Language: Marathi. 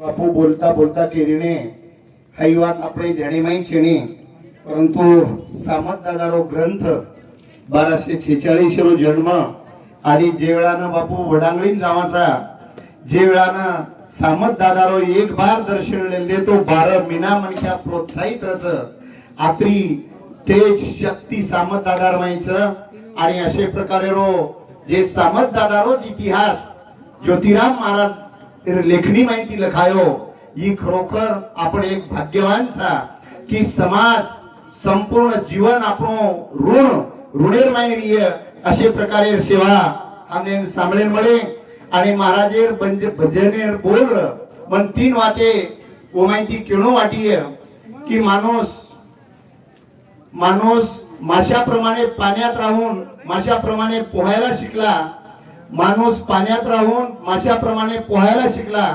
बापू बोलता बोलता केरीने हाई વાત આપણે જાણીમાં છેણી પરંતુ સામત દાદારો ગ્રંથ बाराशे छेचाळीस रो जन्म आणि जे वेळानं बापू वडांगळीन जावाचा जे वेळानं सामत दादारो एक बार दर्शन लेले तो बारा मिना मनक्या प्रोत्साहित रच आत्री तेज शक्ती सामत दादार माहीचं आणि अशे प्रकारे रो जे सामत दादारोच इतिहास ज्योतिराम महाराज लेखनी माहिती लखायो। ही खरोखर आपण एक भाग्यवान सा की समाज संपूर्ण जीवन आपण ऋण ऋणेर मायरीय असे प्रकारे सेवा हमने सामने मळे आणि महाराजेर बंज भजनेर बोल पण तीन वाते वो माहिती केणो वाटीय की माणूस माणूस माशाप्रमाणे पाण्यात राहून माशाप्रमाणे पोहायला शिकला माणूस पाण्यात राहून माशाप्रमाणे पोहायला शिकला